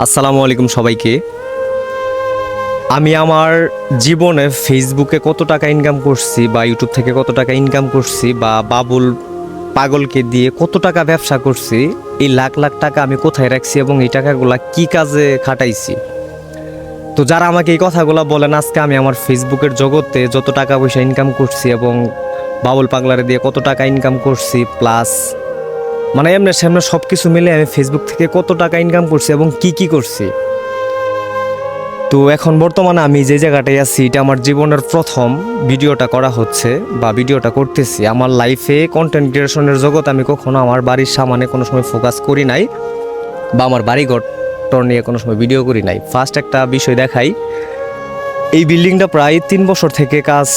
আসসালামু আলাইকুম সবাইকে। আমি আমার জীবনে ফেসবুকে কত টাকা ইনকাম করছি বা ইউটিউব থেকে কত টাকা ইনকাম করছি বা বাবুল পাগলকে দিয়ে কত টাকা ব্যবসা করছি, এই লাখ লাখ টাকা আমি কোথায় রাখছি এবং এই টাকাগুলা কি কাজে খাটাইছি? তো যারা আমাকে এই কথাগুলো বলেন, আজকে আমি আমার ফেসবুকের জগতে যত টাকা পয়সা ইনকাম করছি এবং বাবুল পাগলারে দিয়ে কত টাকা ইনকাম করছি প্লাস মানে এমনি সামনে সব কিছু মিলে আমি ফেসবুক থেকে কত টাকা ইনকাম করছি এবং কি কি করছি। তো এখন বর্তমানে আমি যে জায়গাটায় আছি, এটা আমার জীবনের প্রথম ভিডিওটা করা হচ্ছে বা ভিডিওটা করতেছি। আমার লাইফে কন্টেন্ট ক্রিয়েশনের জগৎ আমি কখনো আমার বাড়ির সামনে কোনো সময় ফোকাস করি নাই বা আমার বাড়িঘর নিয়ে কোনো সময় ভিডিও করি নাই। ফার্স্ট একটা বিষয় দেখাই, এই বিল্ডিংটা প্রায় তিন বছর থেকে কাজ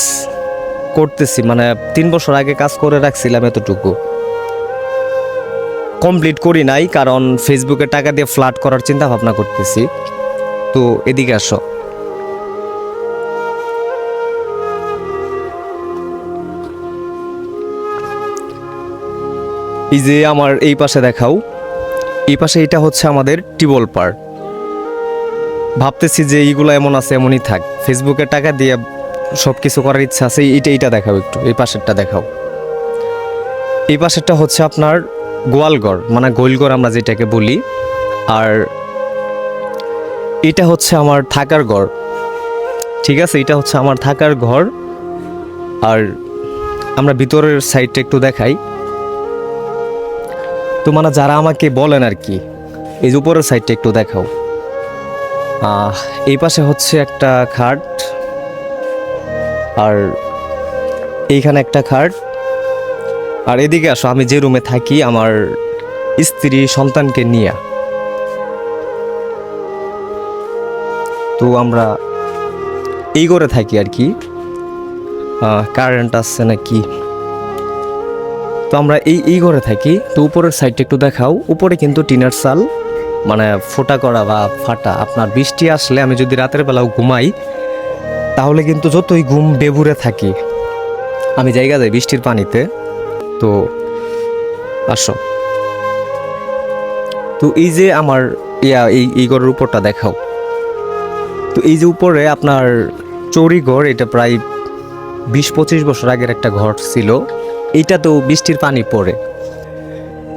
করতেছি মানে তিন বছর আগে কাজ করে রাখছিলাম এতটুকু। কমপ্লিট করি নাই, কারণ ফেসবুকে টাকা দিয়ে ফ্লাড করার চিন্তা ভাবনা করতেছি। তো এদিকে আসো। এই যে আমার এই পাশে দেখাও, এই পাশে এটা হচ্ছে আমাদের টিবল পার্ক ভাবতেছি যে এইগুলো এমন আছে, এমনই থাক। ফেসবুকে টাকা দিয়ে সব কিছু করার ইচ্ছা আছে, এইটা এইটা দেখাও একটু, এই পাশেরটা দেখাও। এই পাশেরটা হচ্ছে আপনার গোয়ালঘর মানে গোলঘর আমরা যেটাকে বলি। আর এটা হচ্ছে আমার থাকার ঘর। ঠিক আছে? এটা হচ্ছে আমার থাকার ঘর। আর আমরা ভিতরের সাইডটা একটু দেখাই। তো মানে যারা আমাকে বলেন আর কি, এই যে উপরের সাইডটা একটু দেখাও। এই পাশে হচ্ছে একটা খাট। আর এইখানে একটা খাট। আর এদিকে আসো, আমি যে রুমে থাকি, আমার স্ত্রী সন্তানকে নিয়ে। তো আমরা এই করে থাকি আর কি। কারেন্ট আসছে নাকি? তো আমরা এই এই ঘরে থাকি। তো উপরের সাইডটা একটু দেখাও। উপরে কিন্তু টিনের চাল মানে ফোটা করা বা ফাটা। আপনার বৃষ্টি আসলে আমি যদি রাতের বেলাও ঘুমাই, তাহলে কিন্তু যতই ঘুম বেবুরে থাকি, আমি জায়গা যাই বৃষ্টির পানিতে। তো আসো। তো এই যে আমার ইয়া, এই এই ঘরের উপরটা দেখাও। তো এই যে উপরে আপনার চৌরি ঘর, এটা প্রায় বিশ পঁচিশ বছর আগের একটা ঘর ছিল। এইটা তো বৃষ্টির পানি পড়ে।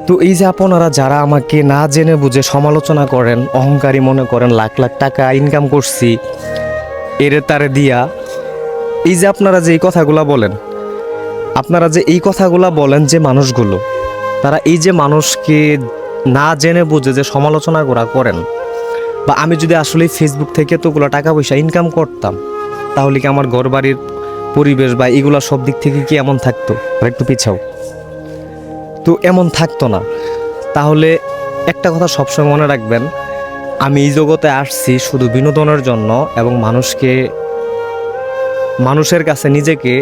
তো এই যে আপনারা যারা আমাকে না জেনে বুঝে সমালোচনা করেন, অহংকারী মনে করেন, লাখ লাখ টাকা ইনকাম করছি, এরে তারে দিয়া, এই যে আপনারা যে এই কথাগুলা বলেন আপনারা যে এই কথাগুলা বলেন যে মানুষগুলো, তারা এই যে মানুষকে না জেনে বুঝে যে সমালোচনা করা করেন, বা আমি যদি আসলে ফেসবুক থেকে তোগুলো টাকা পয়সা ইনকাম করতাম, তাহলে কি আমার ঘর বাড়ির পরিবেশ বা এগুলো সব দিক থেকে কি এমন থাকতো? একটু পিছাও। তো এমন থাকতো না। তাহলে একটা কথা সবসময় মনে রাখবেন, আমি এই জগতে আসছি শুধু বিনোদনের জন্য এবং মানুষকে, মানুষের কাছে নিজেকে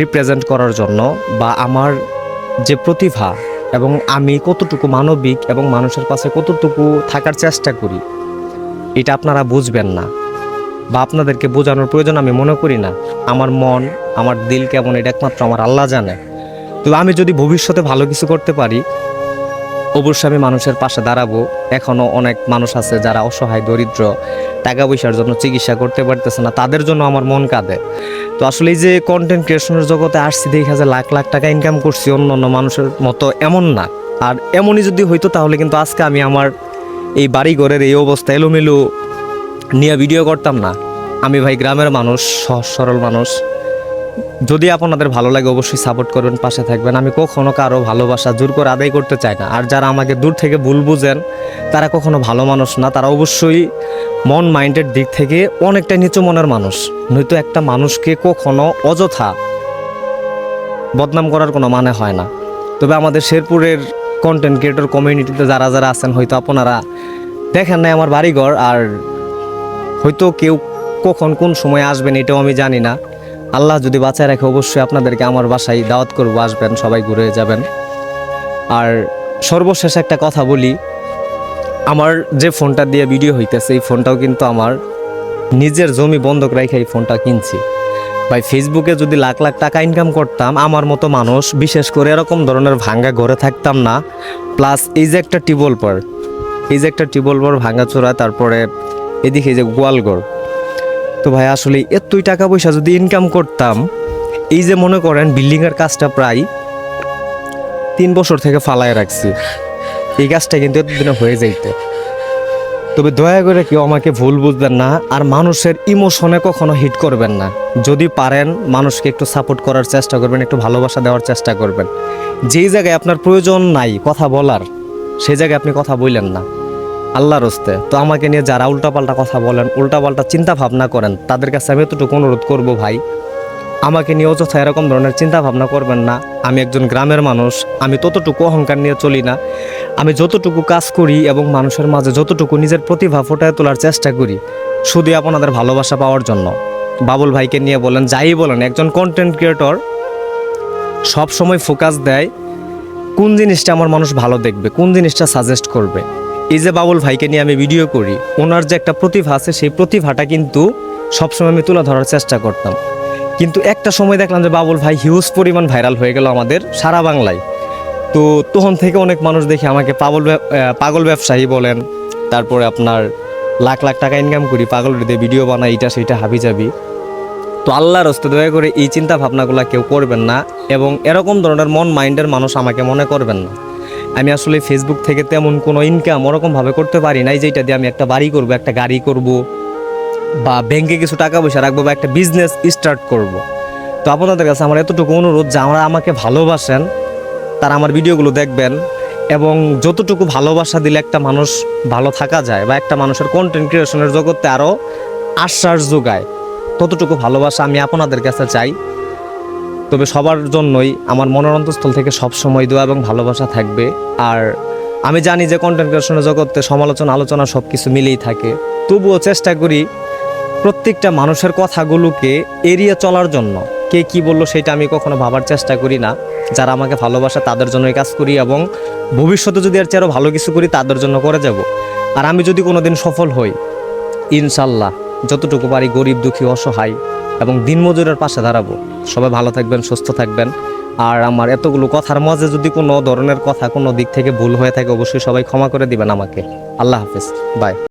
রিপ্রেজেন্ট করার জন্য বা আমার যে প্রতিভা এবং আমি কতটুকু মানবিক এবং মানুষের কাছে কতটুকু থাকার চেষ্টা করি, এটা আপনারা বুঝবেন না বা আপনাদেরকে বোঝানোর প্রয়োজন আমি মনে করি না। আমার মন, আমার দিল কেমন, এটা একমাত্র আমার আল্লাহ জানে। তো আমি যদি ভবিষ্যতে ভালো কিছু করতে পারি, অবশ্যই আমি মানুষের পাশে দাঁড়াবো। এখনও অনেক মানুষ আছে যারা অসহায়, দরিদ্র, টাকা পয়সার জন্য চিকিৎসা করতে পারতেছে না, তাদের জন্য আমার মন কাঁদে। তো আসলে এই যে কন্টেন্ট ক্রিয়েশনের জগতে আসছি, দেখা যায় লাখ লাখ টাকা ইনকাম করছি অন্য অন্য মানুষের মতো এমন না। আর এমনই যদি হইতো, তাহলে কিন্তু আজকে আমি আমার এই বাড়ি ঘরের এই অবস্থা এলোমেলো নিয়ে ভিডিও করতাম না। আমি ভাই গ্রামের মানুষ, সহজ সরল মানুষ। যদি আপনাদের ভালো লাগে, অবশ্যই সাপোর্ট করবেন, পাশে থাকবেন। আমি কখনো কারও ভালোবাসা, জোর করে আদায় করতে চাই না। আর যারা আমাকে দূর থেকে ভুল বুঝেন, তারা কখনো ভালো মানুষ না। তারা অবশ্যই মন মাইন্ডের দিক থেকে অনেকটা নিচু মনের মানুষ। নয়তো একটা মানুষকে কখনো অযথা বদনাম করার কোনো মানে হয় না। তবে আমাদের শেরপুরের কন্টেন্ট ক্রিয়েটর কমিউনিটিতে যারা যারা আছেন, হয়তো আপনারা দেখেন নাই আমার বাড়িঘর। আর হয়তো কেউ কখন কোন সময় আসবেন, এটাও আমি জানি না। আল্লাহ যদি বাঁচায় রাখে, অবশ্যই আপনাদেরকে আমার বাসায় দাওয়াত করব। আসবেন, সবাই ঘুরে যাবেন। আর সর্বশেষ একটা কথা বলি, আমার যে ফোনটা দিয়ে ভিডিও হইতেছে, এই ফোনটাও কিন্তু আমার নিজের জমি বন্ধক রেখে এই ফোনটা কিনছি। ভাই ফেসবুকে যদি লাখ লাখ টাকা ইনকাম করতাম, আমার মতো মানুষ, বিশেষ করে এরকম ধরনের ভাঙ্গা ঘরে থাকতাম না। প্লাস এই যে একটা টিউবওয়েল পার এই যে একটা টিউবওয়েল বড় ভাঙাচোরা তারপরে এদিকে যে গোয়ালঘর তো ভাই, আসলে এতই টাকা পয়সা যদি ইনকাম করতাম, এই যে মনে করেন বিল্ডিংয়ের কাজটা প্রায় তিন বছর থেকে ফালায় রাখছি। এই কাজটা কিন্তু এতদিনে হয়ে যাইতে। তবে দয়া করে কেউ আমাকে ভুল বুঝবেন না, আর মানুষের ইমোশনে কখনো হিট করবেন না। যদি পারেন, মানুষকে একটু সাপোর্ট করার চেষ্টা করবেন, একটু ভালোবাসা দেওয়ার চেষ্টা করবেন। যেই জায়গায় আপনার প্রয়োজন নাই কথা বলার সেই জায়গায় আপনি কথা বললেন না। আল্লাহর হস্তে। তো আমাকে নিয়ে যারা উল্টাপাল্টা কথা বলেন, উল্টাপাল্টা চিন্তা ভাবনা করেন, তাদের কাছে আমি এতটুকু অনুরোধ করব ভাই, আমাকে নিয়ে অযথা এরকম ধরনের চিন্তা ভাবনা করবেন না। আমি একজন গ্রামের মানুষ, আমি ততটুকু অহংকার নিয়ে চলি না। আমি যতটুকু কাজ করি এবং মানুষের মাঝে যতটুকু নিজের প্রতিভা ফুটায় তোলার চেষ্টা করি, শুধু আপনাদের ভালোবাসা পাওয়ার জন্য। বাবুল ভাইকে নিয়ে বলেন, যাই বলেন, একজন কন্টেন্ট ক্রিয়েটর সব সময় ফোকাস দেয় কোন জিনিসটা আমার মানুষ ভালো দেখবে, কোন জিনিসটা সাজেস্ট করবে। এই যে বাবুল ভাইকে নিয়ে আমি ভিডিও করি, ওনার যে একটা প্রতিভা আছে, সেই প্রতিভাটা কিন্তু সবসময় আমি তুলে ধরার চেষ্টা করতাম। কিন্তু একটা সময় দেখলাম যে বাবুল ভাই হিউজ পরিমাণ ভাইরাল হয়ে গেল আমাদের সারা বাংলায়। তো তখন থেকে অনেক মানুষ দেখে আমাকে পাগল পাগল ব্যবসায়ী বলেন, তারপরে আপনার লাখ লাখ টাকা ইনকাম করি পাগল দিয়ে ভিডিও বানাই, এটা সেটা হাবি যাবি তো আল্লাহর হস্তে দয়া করে এই চিন্তা ভাবনাগুলো কেউ করবেন না এবং এরকম ধরনের মন মাইন্ডের মানুষ আমাকে মনে করবেন না। আমি আসলে ফেসবুক থেকে তেমন কোনো ইনকাম ওরকমভাবে করতে পারি নাই যেটা দিয়ে আমি একটা বাড়ি করব, একটা গাড়ি করব, বা ব্যাংকে কিছু টাকা পয়সা রাখব, বা একটা বিজনেস স্টার্ট করব। তো আপনাদের কাছে আমার এতটুকু অনুরোধ যে আমরা আমাকে ভালোবাসেন, তারা আমার ভিডিওগুলো দেখবেন এবং যতটুকু ভালোবাসা দিলে একটা মানুষ ভালো থাকা যায়, বা একটা মানুষের কন্টেন্ট ক্রিয়েশনের জগতে আরও আশ্বাস যোগায়, ততটুকু ভালোবাসা আমি আপনাদের কাছে চাই। তবে সবার জন্যই আমার মনের অন্তঃস্থল থেকে সবসময় দোয়া এবং ভালোবাসা থাকবে। আর আমি জানি যে কন্টেন্ট ক্রিয়েশনের জগতে সমালোচনা, আলোচনা সব কিছু মিলেই থাকে। তবুও চেষ্টা করি প্রত্যেকটা মানুষের কথাগুলোকে এড়িয়ে চলার জন্য। কে কি বলল সেটা আমি কখনো ভাবার চেষ্টা করি না। যারা আমাকে ভালোবাসে তাদের জন্যই কাজ করি এবং ভবিষ্যতে যদি আর চেয়ে ভালো কিছু করি তাদের জন্য করে যাব। আর আমি যদি কোনো দিন সফল হই, ইনশাল্লাহ যতটুকু পারি গরিব, দুঃখী, অসহায় এবং দিনমজুরের পাশে দাঁড়াবো। সবাই ভালো থাকবেন, সুস্থ থাকবেন। আর আমার এতগুলো কথার মাঝে যদি কোনো ধরনের কথা কোনো দিক থেকে ভুল হয়ে থাকে, অবশ্যই সবাই ক্ষমা করে দিবেন আমাকে। আল্লাহ হাফিজ। বাই।